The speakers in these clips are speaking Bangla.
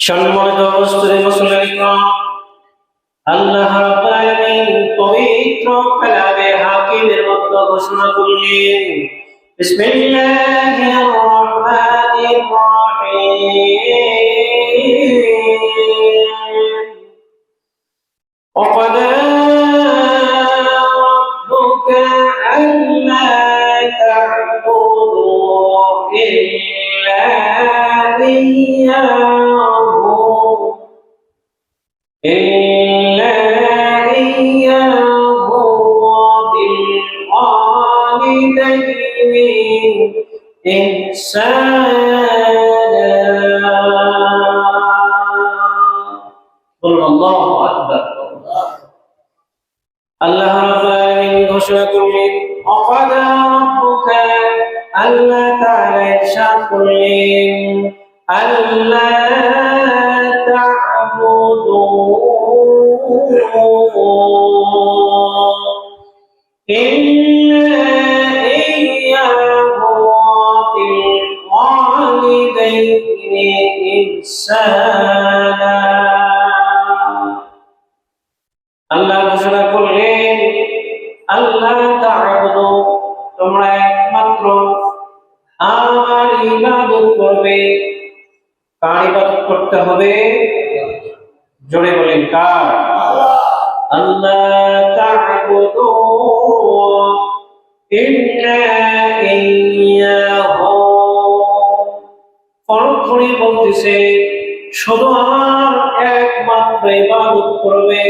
সম্মানিত উপস্থিতি মুসলিম আল্লাহ রাব্বুল আলামিন পবিত্র কালামে হাকিমের মধ্যে ঘোষণা করলেন আল্লাহ রাব্বুল আলামিন ঘোষণা করলেন অকাদা রাব্বুকা আল্লাহ তাআলা ইরশাদ করলেন আল্লাহ আল্লাহ ঘোষণা করলেন আল্লাহ তোমরা একমাত্র আমার ইবাদত করবে কার ইবাদত করতে হবে জোরে বলেন কার আল্লাহ তাআবুদু ইল্লা ইয়্যাহু পরক্ষণে বলতেছে শুধু আমার একমাত্র ইবাদত করবে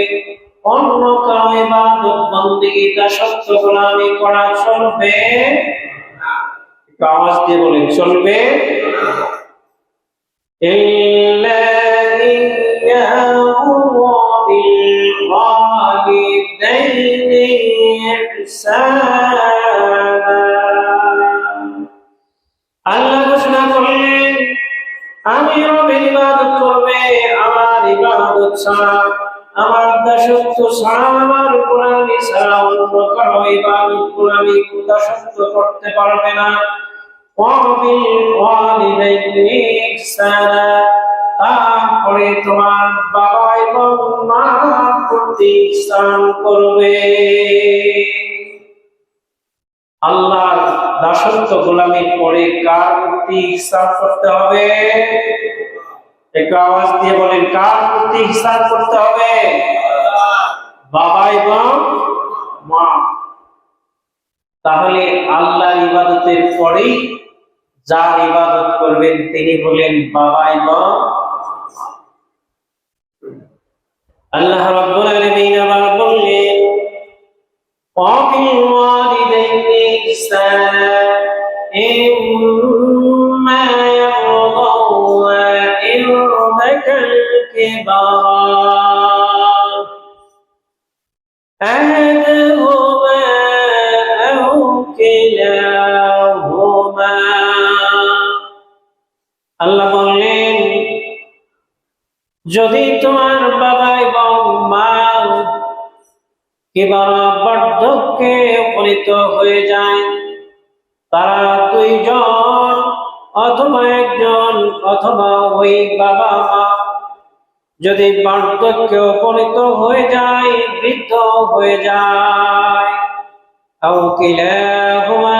অন্য কারো ইবাদত বন্দেগী দাসত্ব গোলামি করা চলবে একটু আওয়াজ দিয়ে বলেন চলবে إلا আল্লাহ ঘোষণা করলেন, আমি রবের করবে, আমার ইবাদত আমার দাসত্ব ছাড়া আমার ছাড়া অন্য কারও ইবাদত গোলামি দাসত্ব করতে পারবে না। তারপরে তোমার বাবা এবং মা প্রতি ইহসান করবে। আল্লাহ দাসত্ব গোলামি পরে কার প্রতি হিসাব করতে হবে? একটু আওয়াজ দিয়ে বলেন, কার প্রতি হিসাব করতে হবে? বাবা এবং মা। তাহলে আল্লাহর ইবাদতের পরেই যার ইবাদত করবেন তিনি হলেন বাবা এবং আল্লাহ রব্বুল আলামিন আবার বললেন অবিল্লাহ إحسانا إما يبلغن عندك الكبر أحدهما أو كلاهما আল্লাহ বললেন যদি তোমার বাবা এবং মা কিংবা বার্ধক্যে উপনীত হয়ে যায় তারা দুইজন অথবা একজন অথবা ওই বাবা মা যদি বার্ধক্যে উপনীত হয়ে যায় বৃদ্ধ হয়ে যায় আও কিলাহুমা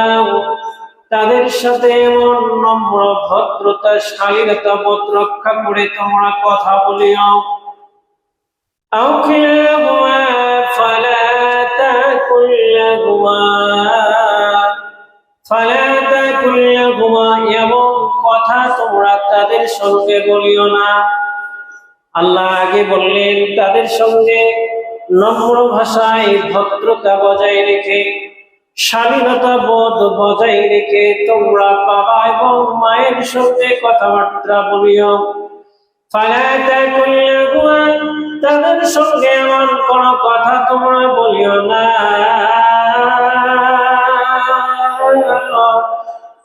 তাদের সাথে এমন নম্র ভদ্রতা শালীনতা বোধ রক্ষা করে তোমরা কথা বলিও أو كلاهما فلا تكن لهما তাদের সঙ্গে বলিও না। আল্লাহ আগে বললেন, তাদের সঙ্গে নম্র ভাষায় ভদ্রতা বজায় রেখে স্বাধীনতা বোধ বজায় রেখে তোমরা বাবা এবং মায়ের সঙ্গে কথাবার্তা বলিও। তাদের সঙ্গে এমন কোন কথা তোমরা বলিও না।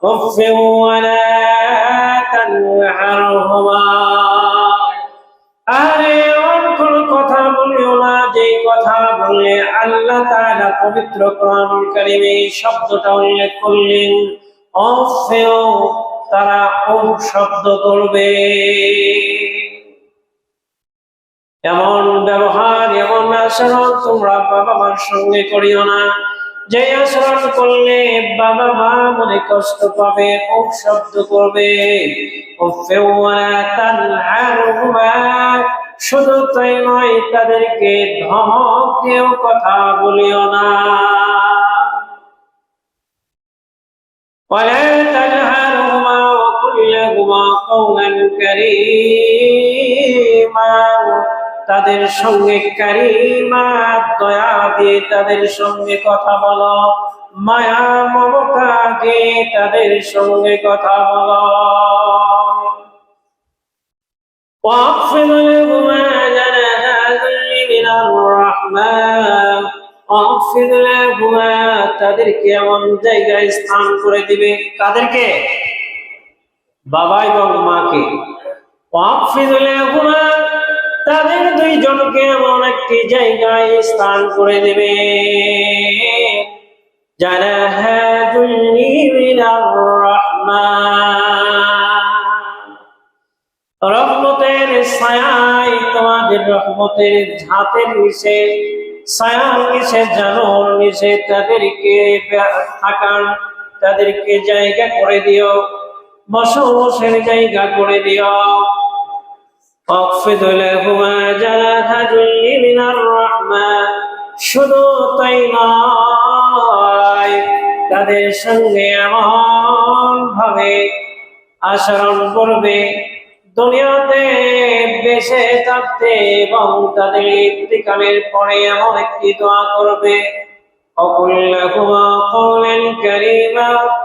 ওয়ালা তানহারহুমা আরে কথা বলিও না যে কথা বললে আল্লাহ পবিত্র শব্দটা উল্লেখ করলেন, অফেও, তারা ও শব্দ করবে। এমন ব্যবহার, এমন আচরণ তোমরা বাবা মার সঙ্গে করিও না। যে আচরণ করলে বাবা মা মনে কষ্ট পাবে ও শব্দ করবে উফেও ওয়ালা তানহারহুমা। শুধু তাই নয় তাদেরকে ধমক দিয়েও কথা বলিও না ولا تنهرهما وقل لهما قولا كريما তাদের সঙ্গে কারিমা দয়া দিয়ে তাদের সঙ্গে কথা বলো মায়া মমতা দিয়ে তাদের সঙ্গে কথা বলো واخفض لهما جناح الذل من الرحمة واخفض لهما তাদেরকে এমন জায়গায় স্থান করে দিবে কাদেরকে বাবা এবং মাকে واخفض لهما তাদের দুইজনকে এমন একটি জায়গায় স্থান করে দেবে। যারা হ্যাঁ রহমতের ছায়ায়, তোমাদের রহমতের ঝাঁতের নিচে, ছায়ার নিচে, জানোর নিচে তাদেরকে থাকার, তাদেরকে জায়গা করে দিও, বসবাসের জায়গা করে দিও। واخفض لهما جناح ذل من الرحمة শুধু তাই নয় তাদের সঙ্গে এমন ভাবে আচরণ করবে দুনিয়াতে বেঁচে থাকতে এবং তাদের ইন্তিকালের পরে এমন একটি দোয়া করবে অকুল লাহুমা কওলান কারীমা অকুল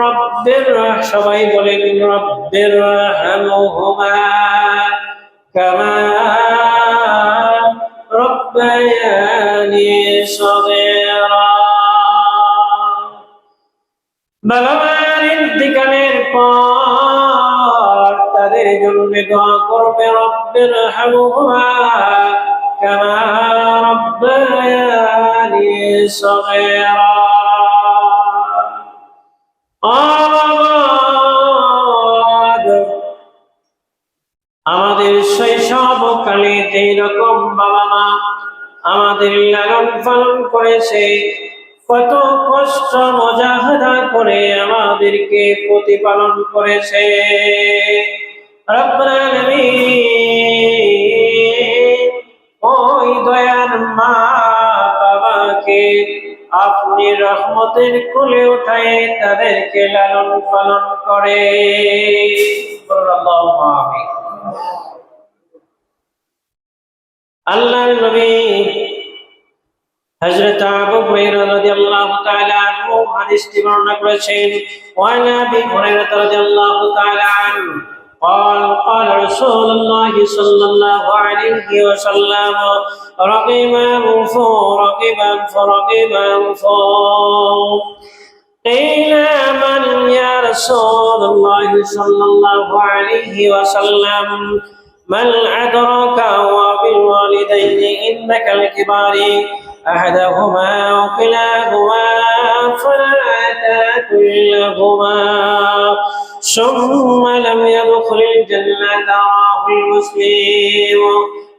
রব্বির সবাই বলেন রব্বির রহমহুমা কামা রব্বায়ানি সগীরা বাবা মায়ের ইন্তিকালের পর তাদের জন্য দোয়া করবে রব্বের হামুমা কামা রব্বায়ানি সগীরা আবাদ আমাদের শৈশবকালে যেই রকম বাবা মা আমাদের লালন পালন করেছে, কত কষ্ট মজাহাদা করে আমাদেরকে প্রতিপালন করেছে। ওই দয়ার মা বাবাকে আপনি রহমতের কোলে উঠায় তাদেরকে লালন পালন করে। আল্লাহর নবী হযরত আবু হুরায়রা রাদিয়াল্লাহু তাআলা আনহু হাদিসটি বর্ণনা করেছেন আবি হুরায়রা রাদিয়াল্লাহু তাআলা আনহু قال قال رسول الله صلى الله عليه وسلم أنفه رقم أنف رقم أنفه قيل من يا رسول الله صلى الله عليه وسلم؟ من أدرك وبالوالدين إنك الكبار؟ أحدهما وكلاهما فلا تأكل لهما. ثم لم يدخل الجنة رواه المسلم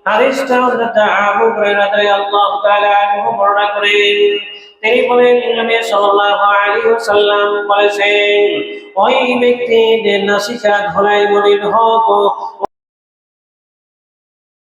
হাদিসটা হযরত আবু হুরায়রা রাদিয়াল্লাহু তাআলা আনহু বর্ণনা করেন তিনি বলেন নবী সাল্লাল্লাহু আলাইহি ওয়াসাল্লাম বলেছেন ওই ব্যক্তি যে নাসিকা ধলাই মলিন হোক